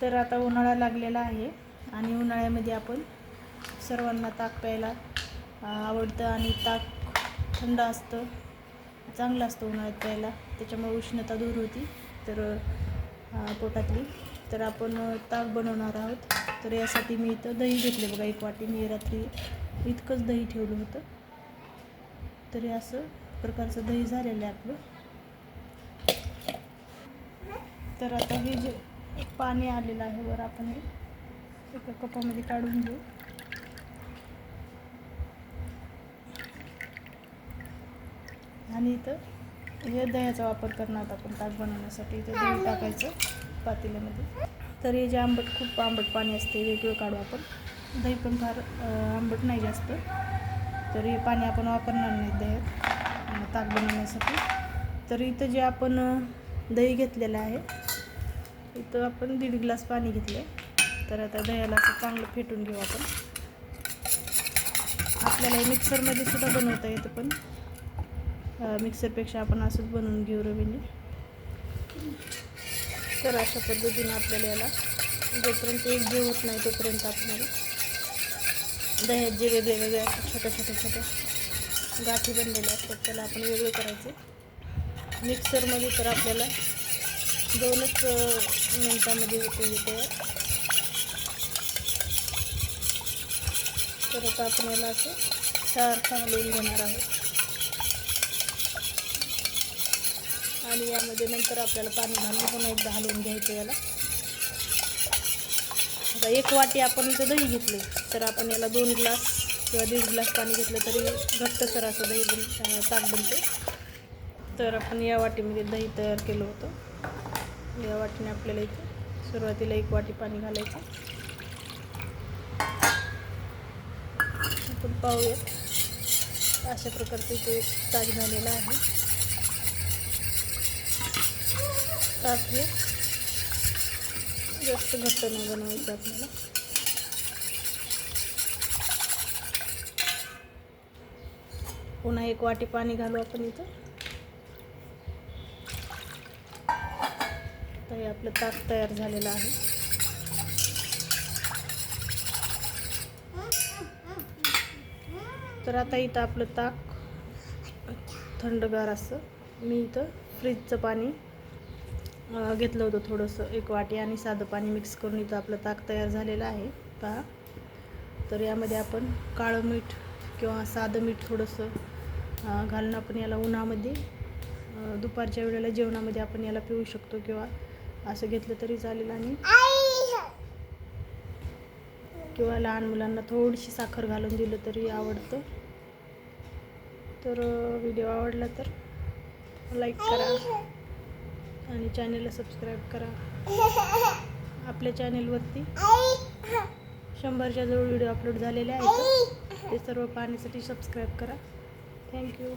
तर आता उन्हाळा लागलेला आहे आणि उन्हाळ्यामध्ये आपण सर्वांना ताक प्यायला आवडतं आणि ताक थंड असतं चांगलं असतं उन्हाळ्यात प्यायला. त्याच्यामुळे उष्णता दूर होती. तर पोटातली. तर आपण ताक बनवणार आहोत. तर यासाठी मी इथं दही घेतले बघा एक वाटी. मी रात्री इतकंच दही ठेवलं होतं. तरी असं प्रकारचं दही झालेलं आहे आपलं. तर आता हे जे पाणी आलेलं आहे वर आपण हे एका कपामध्ये काढून घेऊ. आणि इथं हे दह्याचा वापर करणार आहोत आपण ताक बनवण्यासाठी. इथं दही टाकायचं पातेल्यामध्ये. तर हे जे आंबट खूप आंबट पाणी असते वेगळं काढू आपण. दही पण फार आंबट नाही जास्त. तर हे पाणी आपण वापरणार नाही दह्यात ताक बनवण्यासाठी. तर इथं जे आपण दही घेतलेलं आहे इथं आपण दीड ग्लास पाणी घेतलं तर आता दह्याला असं चांगलं फेटून घेऊ आपण. आपल्याला मिक्सरमध्ये सुद्धा बनवता येतं पण. मिक्सरपेक्षा आपण असंच बनवून घेऊ रवीने. तर अशा पद्धतीनं आपल्याला याला जोपर्यंत एक जीव होत नाही तोपर्यंत आपल्याला दह्यात जे वेगळे वेगळे असतात छोट्या छोट्या छोट्या गाठी बनलेल्या असतात त्याला आपण वेगळं करायचं. मिक्सरमध्ये तर आपल्याला दोनच मिनटामध्ये होते इथे. तयार तर आता आपण याला असं सारखं हलवून घेणार आहोत. आणि यामध्ये नंतर आपल्याला पाणी घालून पुन्हा एकदा हलवून घ्यायचं याला. आता एक वाटी आपण इथं दही घेतले तर आपण याला दोन ग्लास किंवा दीड ग्लास पाणी घेतलं तरी घट्टसर असं दही बन ताक बनते. तर आपण या वाटीमध्ये दही तयार केलं होतं. या वाटीने आपल्याला इथे सुरुवातीला एक वाटी पाणी घालायचं. आपण पाहूया अशा प्रकारचं इथे ताज ताक झालेलं आहे. ताप हे जास्त घट्ट नाही बनवायचं आपल्याला. पुन्हा एक वाटी पाणी घालू आपण इथं. हे आपलं ताक तयार झालेलं आहे. तर आता इथं आपलं ताक थंडगार असं. मी इथं फ्रीजचं पाणी घेतलं होतं थोडंसं एक वाटी आणि साधं पाणी मिक्स करून इथं आपलं ताक तयार झालेलं आहे. पहा. तर यामध्ये आपण काळं मीठ किंवा साधं मीठ थोडंसं घालून आपण याला उन्हामध्ये दुपारच्या वेळेला जेवणामध्ये आपण याला पिऊ शकतो किंवा असं घेतलं तरी चालेल आणि किंवा लहान मुलांना थोडीशी साखर घालून दिलं तरी आवडतं. तर व्हिडिओ आवडला तर लाईक करा आणि चॅनेलला सबस्क्राईब करा. आपल्या चॅनेलवरती शंभरच्या जवळ व्हिडिओ अपलोड झालेले आहेत. ते सर्व पाहण्यासाठी सबस्क्राईब करा. थँक्यू